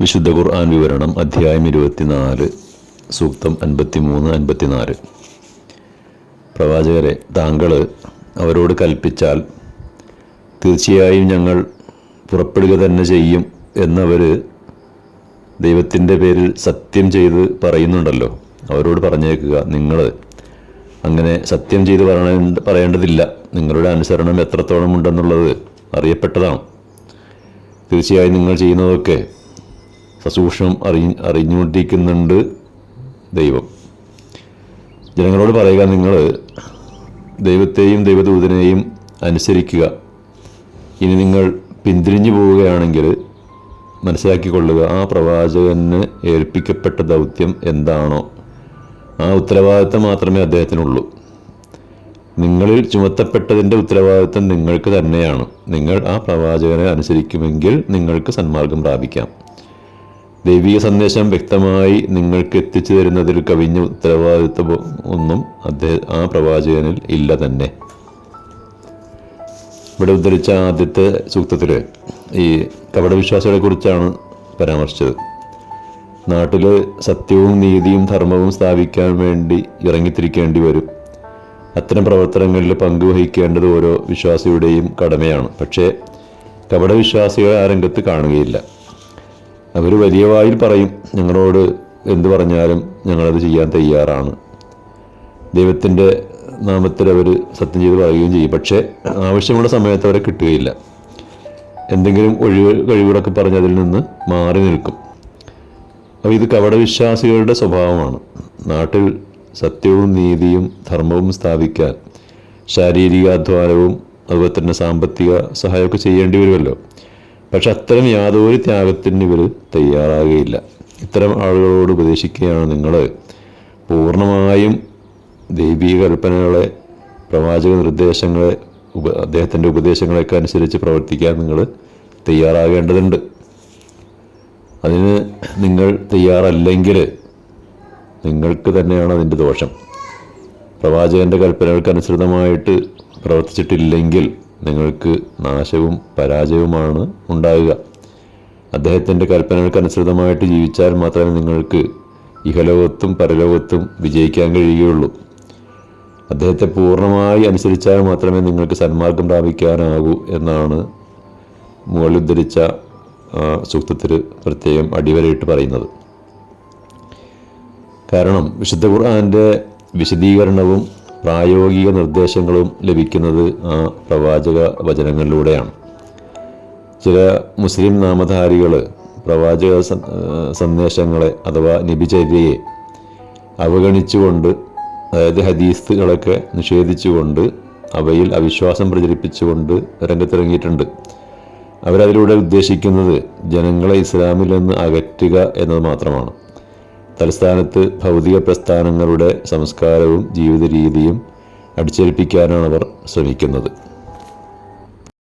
വിശുദ്ധ ഖുർആൻ വിവരണം അധ്യായം ഇരുപത്തിനാല് സൂക്തം അൻപത്തിമൂന്ന് അൻപത്തിനാല്. പ്രവാചകരെ താങ്കൾ അവരോട് കൽപ്പിച്ചാൽ തീർച്ചയായും ഞങ്ങൾ പുറപ്പെടുക തന്നെ ചെയ്യും എന്നവർ ദൈവത്തിന്റെ പേരിൽ സത്യം ചെയ്ത് പറയുന്നുണ്ടല്ലോ. അവരോട് പറഞ്ഞേക്കുക നിങ്ങൾ അങ്ങനെ സത്യം ചെയ്ത് പറയേണ്ട പറയേണ്ടതില്ല. നിങ്ങളുടെ അനുസരണം എത്രത്തോളം ഉണ്ടെന്നുള്ളത് അറിയപ്പെട്ടതാണ്. തീർച്ചയായും നിങ്ങൾ ചെയ്യുന്നതൊക്കെ സസൂക്ഷ്മം അറി അറിഞ്ഞുകൊണ്ടിരിക്കുന്നുണ്ട് ദൈവം. ജനങ്ങളോട് പറയുക നിങ്ങൾ ദൈവത്തെയും ദൈവദൂതനെയും അനുസരിക്കുക. ഇനി നിങ്ങൾ പിന്തിരിഞ്ഞു പോവുകയാണെങ്കിൽ മനസ്സിലാക്കിക്കൊള്ളുക ആ പ്രവാചകന് ഏൽപ്പിക്കപ്പെട്ട ദൗത്യം എന്താണോ. ആ ഉത്തരവാദിത്തം മാത്രമേ അദ്ദേഹത്തിനുള്ളൂ. നിങ്ങളിൽ ചുമത്തപ്പെട്ടതിന്റെ ഉത്തരവാദിത്തം നിങ്ങൾക്ക് തന്നെയാണ്. നിങ്ങൾ ആ പ്രവാചകനെ അനുസരിക്കുമെങ്കിൽ നിങ്ങൾക്ക് സന്മാർഗം പ്രാപിക്കാം. ദൈവിക സന്ദേശം വ്യക്തമായി നിങ്ങൾക്ക് എത്തിച്ചു തരുന്നതിൽ കവിഞ്ഞ ഉത്തരവാദിത്വം ഒന്നും അദ്ദേഹം ആ പ്രവാചകനിൽ ഇല്ല തന്നെ. ഇവിടെ ഉദ്ധരിച്ച ആദ്യത്തെ സൂക്തത്തിൽ ഈ കപടവിശ്വാസികളെ കുറിച്ചാണ് പരാമർശിച്ചത്. നാട്ടിൽ സത്യവും നീതിയും ധർമ്മവും സ്ഥാപിക്കാൻ വേണ്ടി ഇറങ്ങിത്തിരിക്കേണ്ടി വരും. അത്തരം പ്രവർത്തനങ്ങളിൽ പങ്കുവഹിക്കേണ്ടത് ഓരോ വിശ്വാസിയുടെയും കടമയാണ്. പക്ഷേ കപടവിശ്വാസികളെ ആ രംഗത്ത് കാണുകയില്ല. അവർ വലിയ വായിൽ പറയും ഞങ്ങളോട് എന്തു പറഞ്ഞാലും ഞങ്ങളത് ചെയ്യാൻ തയ്യാറാണ്. ദൈവത്തിന്റെ നാമത്തിൽ അവർ സത്യം ചെയ്ത് പറയുകയും ചെയ്യും. പക്ഷേ ആവശ്യമുള്ള സമയത്ത് അവരെ കിട്ടുകയില്ല. എന്തെങ്കിലും ഒഴിവ് കഴിവുകളൊക്കെ പറഞ്ഞ് അതിൽ നിന്ന് മാറി നിൽക്കും. അപ്പോൾ ഇത് കപടവിശ്വാസികളുടെ സ്വഭാവമാണ്. നാട്ടിൽ സത്യവും നീതിയും ധർമ്മവും സ്ഥാപിക്കാൻ ശാരീരിക അധ്വാനവും അതുപോലെ തന്നെ സാമ്പത്തിക സഹായമൊക്കെ ചെയ്യേണ്ടി വരുമല്ലോ. പക്ഷെ അത്തരം യാതൊരു ത്യാഗത്തിന് ഇവർ തയ്യാറാകുകയില്ല. ഇത്തരം ആളുകളോട് ഉപദേശിക്കുകയാണ് നിങ്ങൾ പൂർണമായും ദൈവീക കൽപ്പനകളെ പ്രവാചക നിർദ്ദേശങ്ങളെ ഉപ അദ്ദേഹത്തിന്റെ ഉപദേശങ്ങളൊക്കെ അനുസരിച്ച് പ്രവർത്തിക്കാൻ നിങ്ങൾ തയ്യാറാകേണ്ടതുണ്ട്. അതിന് നിങ്ങൾ തയ്യാറല്ലെങ്കിൽ നിങ്ങൾക്ക് തന്നെയാണ് അതിന്റെ ദോഷം. പ്രവാചകന്റെ കൽപ്പനകൾക്ക് അനുസൃതമായിട്ട് പ്രവർത്തിച്ചിട്ടില്ലെങ്കിൽ നിങ്ങൾക്ക് നാശവും പരാജയവുമാണ് ഉണ്ടാകുക. അദ്ദേഹത്തിന്റെ കൽപ്പനകൾക്ക് അനുസൃതമായിട്ട് ജീവിച്ചാൽ മാത്രമേ നിങ്ങൾക്ക് ഇഹലോകത്തും പരലോകത്തും വിജയിക്കാൻ കഴിയുകയുള്ളൂ. അദ്ദേഹത്തെ പൂർണമായി അനുസരിച്ചാൽ മാത്രമേ നിങ്ങൾക്ക് സന്മാർഗം പ്രാപിക്കാനാകൂ എന്നാണ് മുകളിൽ ഉദ്ധരിച്ച സൂക്തത്തിൽ പ്രത്യേകം അടിവരയിട്ട് പറയുന്നത്. കാരണം വിശുദ്ധ ഖുർആാന്റെ വിശദീകരണവും പ്രായോഗിക നിർദ്ദേശങ്ങളും ലഭിക്കുന്നത് ആ പ്രവാചക വചനങ്ങളിലൂടെയാണ്. ചില മുസ്ലിം നാമധാരികൾ പ്രവാചക സന്ദേശങ്ങളെ അഥവാ നിബിചര്യയെ അവഗണിച്ചുകൊണ്ട് അതായത് ഹദീസുകളൊക്കെ നിഷേധിച്ചുകൊണ്ട് അവയിൽ അവിശ്വാസം പ്രചരിപ്പിച്ചുകൊണ്ട് രംഗത്തിറങ്ങിയിട്ടുണ്ട്. അവരതിലൂടെ ഉദ്ദേശിക്കുന്നത് ജനങ്ങളെ ഇസ്ലാമിൽ നിന്ന് അകറ്റുക എന്നത് മാത്രമാണ്. തലസ്ഥാനത്ത് ഭൗതിക പ്രസ്ഥാനങ്ങളുടെ സംസ്കാരവും ജീവിത രീതിയും അടിച്ചേൽപ്പിക്കാനാണ് അവർ ശ്രമിക്കുന്നത്.